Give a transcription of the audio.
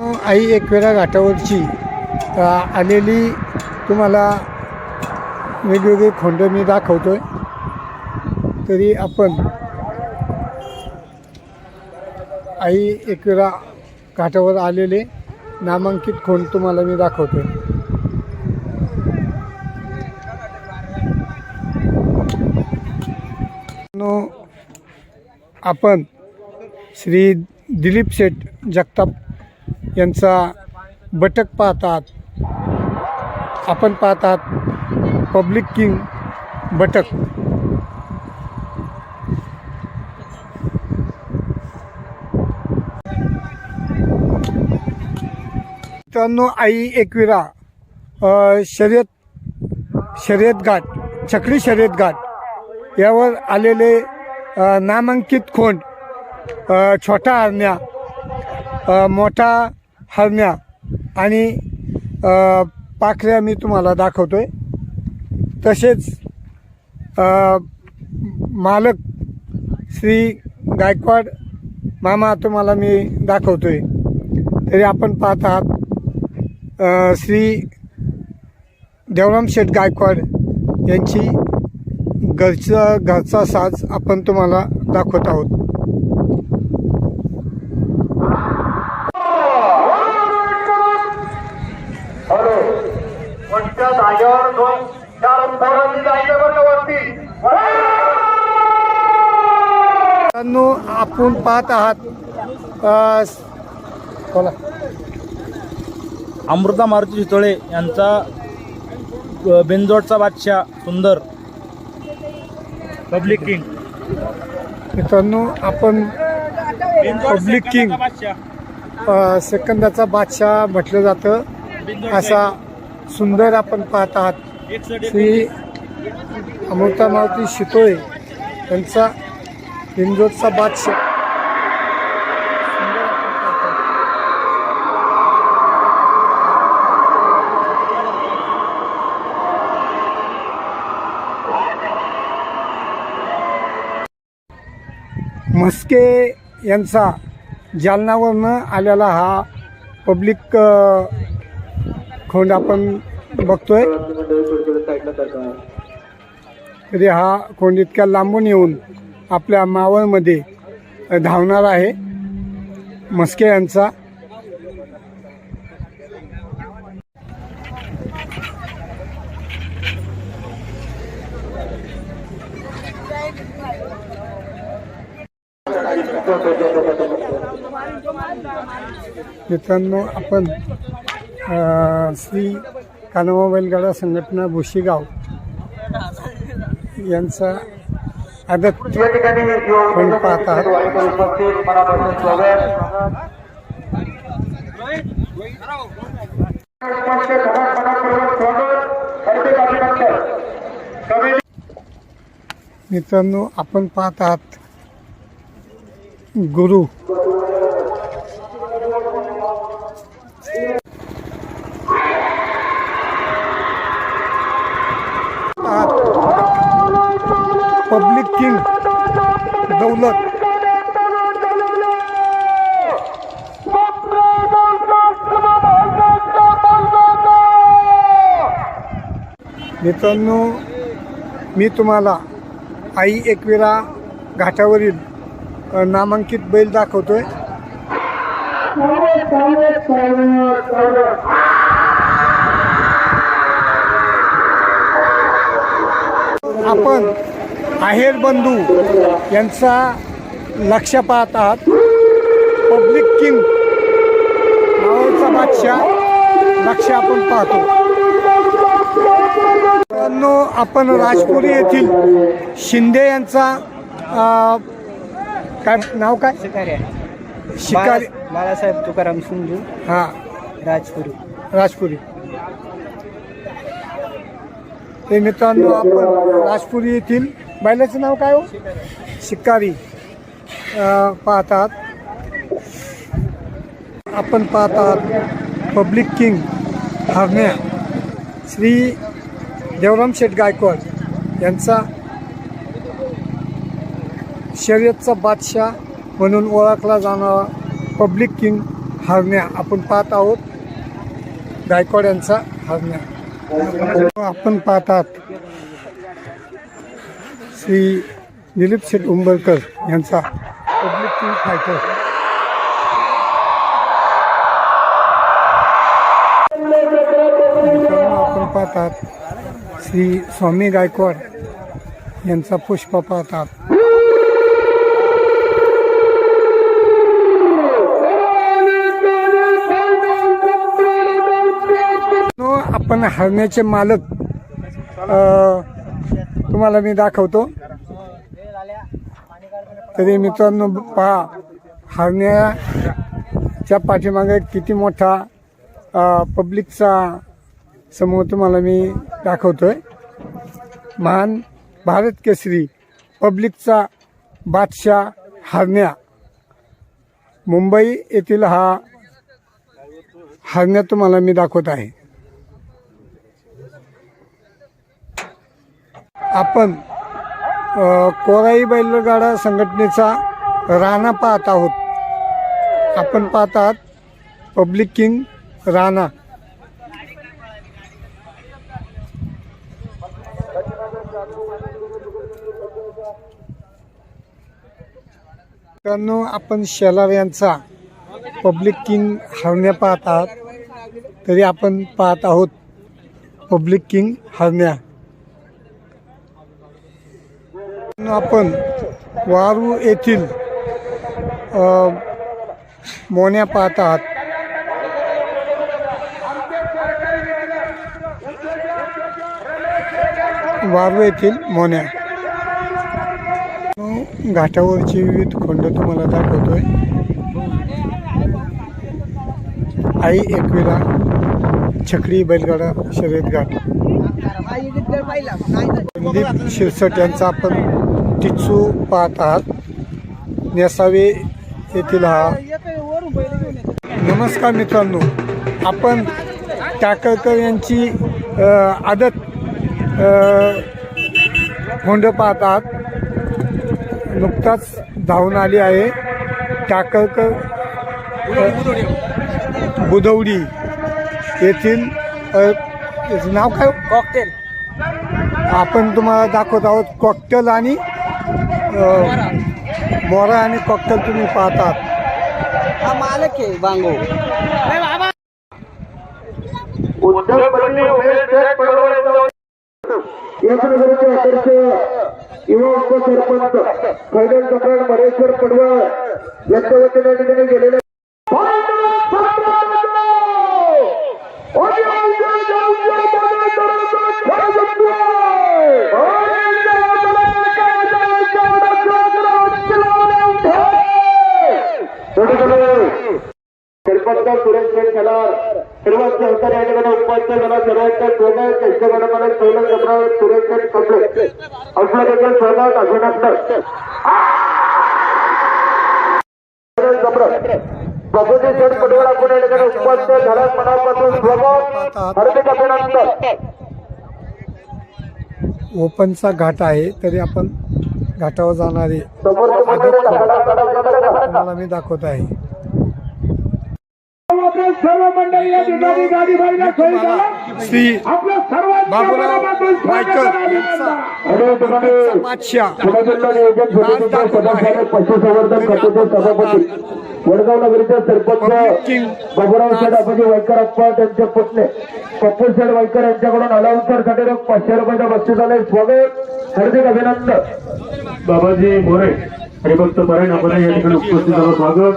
आई एकवेरा घाटावरची आलेली तुम्हाला वेगवेगळे खोंड मी दाखवतोय. तरी आपण आई एकवेरा घाटावर आलेले नामांकित खोंड तुम्हाला मी दाखवतोय. नो, आपण श्री दिलीप शेठ जगताप यांचा बटक पाहतात. आपण पाहतात पब्लिक किंग बटक. मित्रांनो आई एकविरा शर्यत शर्यत घाट छकडी शर्यत घाट यावर आलेले नामांकित खोंड छोटा आरण्या मोठा हरण्या आणि पाखऱ्या मी तुम्हाला दाखवतो आहे तसेच मालक श्री गायकवाड मामा तुम्हाला मी दाखवतो आहे तरी आपण पाहत आहात श्री देवराम शेठ गायकवाड यांची घरचा घरचा साज आपण तुम्हाला दाखवत आहोत. आपण पाहत आहात. बोला. अमृता मारुती चितोळे यांचा बिनजोडचा बादशाह सुंदर. पब्लिक किंग मित्रांनो आपण पब्लिक किंग सेकंदाचा बादशाह म्हटलं जातं. असा सुंदर आपण पाहत आहात. श्री अमृता मारुती शितोळे यांचा बिंदोरचा बादशाह. म्हस्के यांचा जालनावरनं आलेला हा पब्लिक खोंड आपण बघतोय. तरी हा खोंड इतक्या लांबून येऊन आपल्या मावळमध्ये धावणार आहे म्हस्के यांचा. मित्रांनो आपण श्री कानवा बैलगाडा संघटना भुशीगाव यांचा आदत पण आपण पाहत आहात. मित्रांनो आपण पाहत आहात गुरु। Public king Daulat. मित्रांनो मी तुम्हाला आई एकविरा घाटावरील नामांकित बैल दाखवतोय. आपण आहेर बंधू यांचा लक्ष पाहत आहात. पब्लिक किंग नावाचा बादशाह लक्ष आपण पाहतो. मित्रांनो आपण राजपुरी येथील शिंदे यांचा काय नाव काय? शिकारी. बाळासाहेब तुकाराम सुंजू हा. राजपुरी. राजपुरी. ते मित्रांनो आपण राजपुरी येथील बैलाचं नाव काय हो? शिकारी. अ, पाहतात. आपण पाहतात पब्लिक किंग हरण्या. श्री देवराम शेठ गायकवाड यांचा शर्यतचा बादशाह म्हणून ओळखला जाणारा पब्लिक किंग हरण्या. आपण पाहत आहोत गायकवाड यांचा हरण्या. आपण पाहतात श्री दिलीप शेठ उंबरकर यांचा पब्लिक किंग फायटर. आपण पाहतात श्री स्वामी गायकवाड यांचा पुष्प पाहतात. आपण हरण्याचे मालक तुम्हाला मी दाखवतो. तरी मित्रांनो पहा हरण्याच्या पाठीमागे किती मोठा पब्लिकचा समूह तुम्हाला मी दाखवतोय. महान भारत केसरी पब्लिकचा बादशाह हरण्या. मुंबई येथील हा हरण्या तुम्हाला मी दाखवत आहे. आपण कोराई बैलगाडा संघटनेचा राणा पाहत आहोत. आपण पाहत आहात पब्लिक किंग राणा. मित्रांनो आपण शेलार यांचा पब्लिक किंग हरण्या पाहत आहात. तरी आपण पाहत आहोत पब्लिक किंग हरण्या. आपण वारू येथील मोन्या पाहत आहात. वारू येथील मोन्या. घाटावरची विविध खोंड तुम्हाला दाखवतोय. आई एकविरा छकडी बैलगाडा शर्यत घाट संदीप शिरसट यांचा आपण टिच्चू पाहत आहात नेसावे येथील हा. नमस्कार मित्रांनो. आपण टाकळकर यांची आदत खोंड पाहत आहात नुकताच धावून आली आहे टाकळकर बुधवडी येथील नाव काय? कॉकटेल. आपण तुम्हाला दाखवत आहोत कॉकटेल आणि मोरा आणि कॉकटेल तुम्ही पाहतात. हा मालक आहे बांगो. यशनगरचे अध्यक्ष युवा उपसरपंच खैदर सम्राट मरेश्वर पडवळ यांच्या वतीने ठिकाणी गेलेले सुरेश शेठ कलार सर्व सहकारी या ठिकाणी उपस्थित झाला सर्वांच्या स्वागत यशगणपणे सोलन सम्राट सुरेश शेठ कपडे आपलं देखील स्वागत अभिनंदन प्रभूजी शेठ पटवळ आपण या ठिकाणी उपस्थित झाला मनापासून स्वागत. हार्दिक अभिनंदन. ओपनचा घाट आहे तरी आपण घाटावर जाणारे तुम्हाला मी दाखवत आहे सर्व मंडळी या ठिकाणी गाडी सोयी झाला सर्वांच्या पशुसंवर्धन सभापती वडगाव नगरीचे सरपंच बाबुराव शेठ अबाजी वायकर अप्पा त्यांचे पुतणे पप्पू शेठ वायकर यांच्याकडून अलाउन्सरसाठी रोख पाचशे रुपयाचा बक्षीस आले. स्वागत हार्दिक अभिनंदन. बाबाजी मोरे हरिभक्त परायण आपण या ठिकाणी उपस्थित झालो स्वागत.